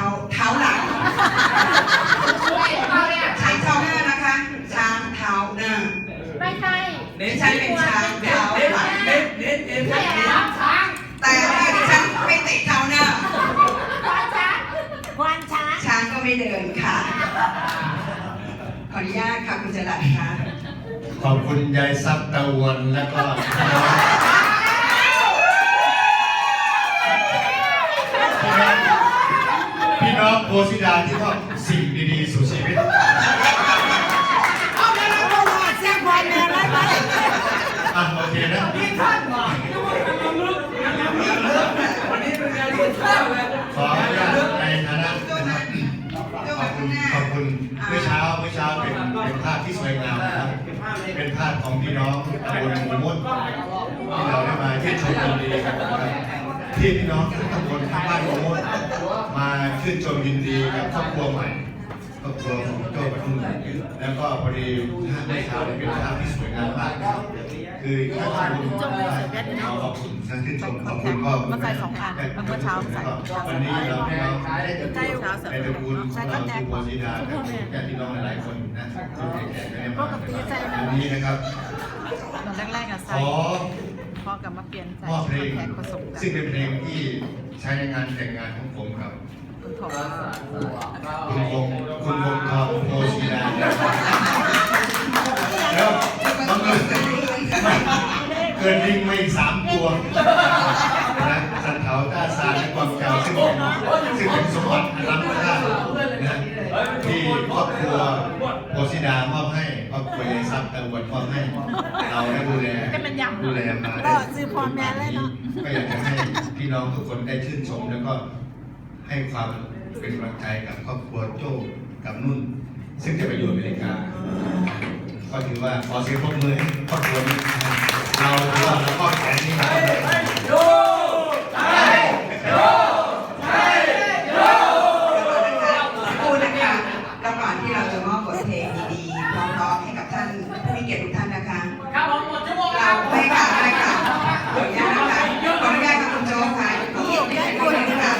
ท้าเท้าหลังช้างเท้าหน้านะคะ ช้างเท้าหน้า ไม่ใช่ไม่ใช่เป็นช้างเท้าหลังเน้นเน้นเน้นใช่แล้วช้างแต่ว่าดิฉันไม่ติดเท้าหน้า ควานช้างควานช้างช้างก็ไม่เดินค่ะ ขออนุญาตค่ะคุณจรัสค่ะ ขอบคุณยายซับตะวันแล้วก็ โพสิดาที่มอบสิ่งดีๆสู่ชีวิต เอาไปแล้วก็ว่าเสียงควานแม่ได้ไหมอะโอเคนะนี่ท่านมาวันนี้เป็นงานเลี้ยงข้าวเลยขออนุญาตในฐานะนะครับขอบคุณขอบคุณเมื่อเช้าเมื่อเช้าเป็นเป็นภาพที่สวยงามนะครับเป็นภาพของพี่น้องตำบลหมู่มุ่นที่เราได้มาชื่นชมยินดีกันนะครับ ที่พี่น้องทั้งตำบลทั้งบ้านหมู่มุ่นมาชื่นชมยินดีกับครอบครัวใหม่ครอบครัวของโจ้ปทุมแล้วก็พอดีภาพเมื่อเช้าเนี่ยเป็นภาที่สวยงามมากนะครับคือท่าขอบคุณขอขอบคุณท่านชื่นชมขอบคุณก็วันนี้เราพี่น้องได้ใช่เช้าในตระกูลของเราที่โบสีดาญาติพี่น้องหลายคนนะที่แขกๆไม่ได้มาวันนี้นะครับตอนแรกๆอะใส่ พอกลับมาเปลี่ยนใจมอบเพลงแขกผสมกันซึ่งเป็นเพลงที่ใช้ในงานแต่งงานของผมกับคุณทองคุณวงคุณวงทองโบสีดาแล้วบังเอิญเกิดลิงมาอีกสามตัวาซึ่งเป็นซึ่งเป็นสมบัติอันล้ำค่านะที่ครอบครัวโบสีดามอบให้ครอบครัวยายซับตะวันมอบให้ เราได้ดูแลดูแลมาก็ซื้อพอแม่เลยเนาะก็อยากจะให้พี่น้องทุกคนได้ชื่นชมแล้วก็ให้ความเป็นกำลังใจกับครอบครัวโจ้กับนุ่น ซึ่งจะไปอยู่อเมริกาก็ถือว่าขอเสียงปรบมือให้ครอบครัวนี้นะครับเราถือว่าเราก็แข็งนี่ ทุกท่านนะคะ ครับผมหมดชั่วโมงแล้เราวไม่ค่ะไม่ค่ะขออนุญาตนะคะขออนุญาตค่ะคุณโจ๊กค่ะที่ไม่ใช่คนนะคะ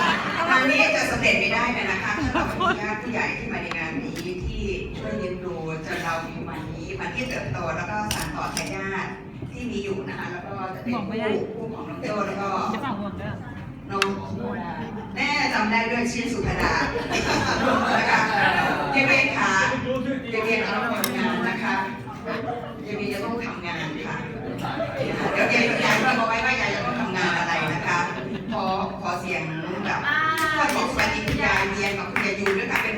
ทางนี้จะสำเร็จไม่ได้เลยนะคะถ้าเราเป็นญาติผู้ใหญ่ที่มาในงานนี้ที่ช่วยเลี้ยงดูจนเรามีวันนี้วันที่เติบโตแล้วก็สานต่อทายาทที่มีอยู่นะคะ แล้วก็จะเป็นผู้ผู้ของน้องโจ้แล้วก็ จะฝากห่วงด้วยน้องแม่จำได้ด้วยชื่อสุภดา 有人打电